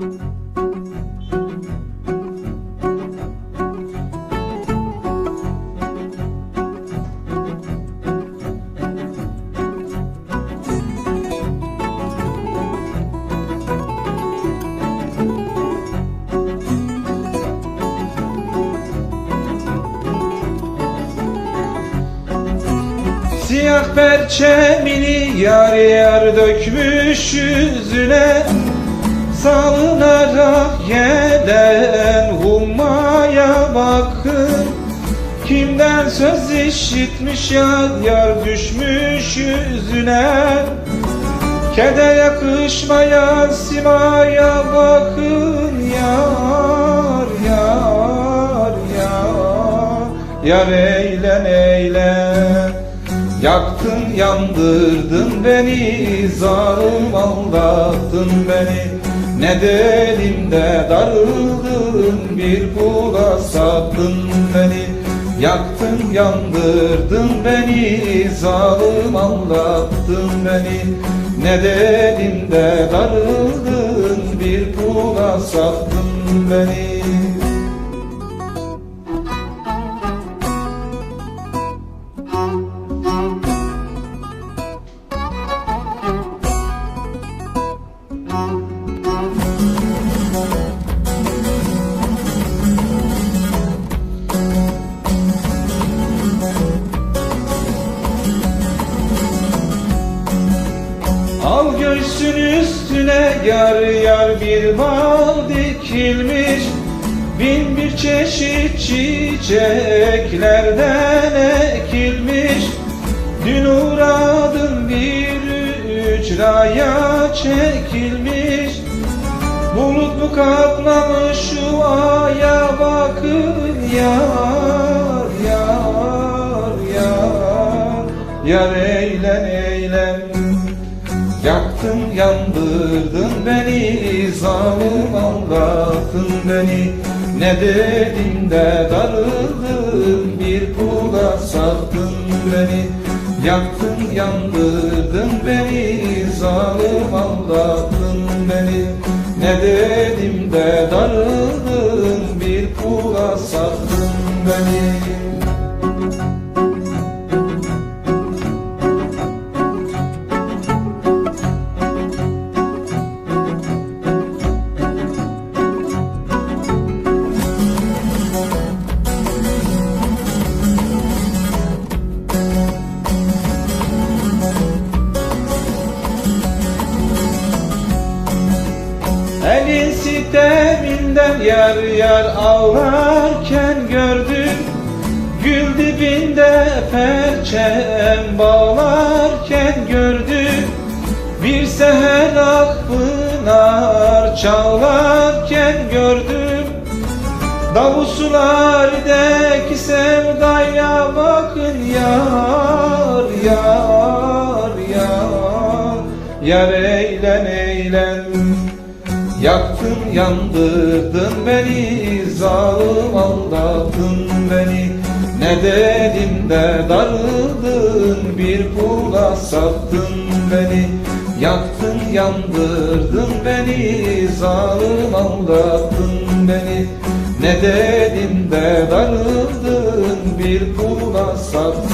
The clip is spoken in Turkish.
Siyah perçemini yar yar dökmüş yüzüne Salınarak gelen hummaya bakın. Kimden söz işitmiş yar yar düşmüş yüzüne? Keder yakışmayan simaya bakın yar yar yar. Yar eğlen eğlen Yaktın yandırdın beni Zalim aldattın beni. Ne de elimde darıldın Bir kula sattın beni. Yaktın yandırdın beni Zalim aldattın beni. Ne de elimde darıldın Bir kula sattın beni Göğsün üstüne yar yar bir bal dikilmiş. Bin bir çeşit çiçeklerden ekilmiş. Dün uğradın bir ücraya çekilmiş. Bulut mu kaplamış şu aya bakın yar yar yar. Yar eğlen eğlen Yaktın yandırdın beni Zalim aldattın beni. Ne dedim de darıldın Bir kula sattın beni. Yaktın yandırdın beni Zalim aldattın beni. Ne dedim de darıldın Bir kula sattın beni Elin siteminden yar yar ağlarken gördüm. Gül dibinde perçem bağlarken gördüm. Bir seher akpınar çalarken gördüm. Davuslardaki sevdaya bakın Yaktın yandırdın beni Zalim aldattın beni. Ne dedim de darıldın Bir kula sattın beni. Yaktın yandırdın beni Zalim aldattın beni. Ne dedim de darıldın Bir kula sattın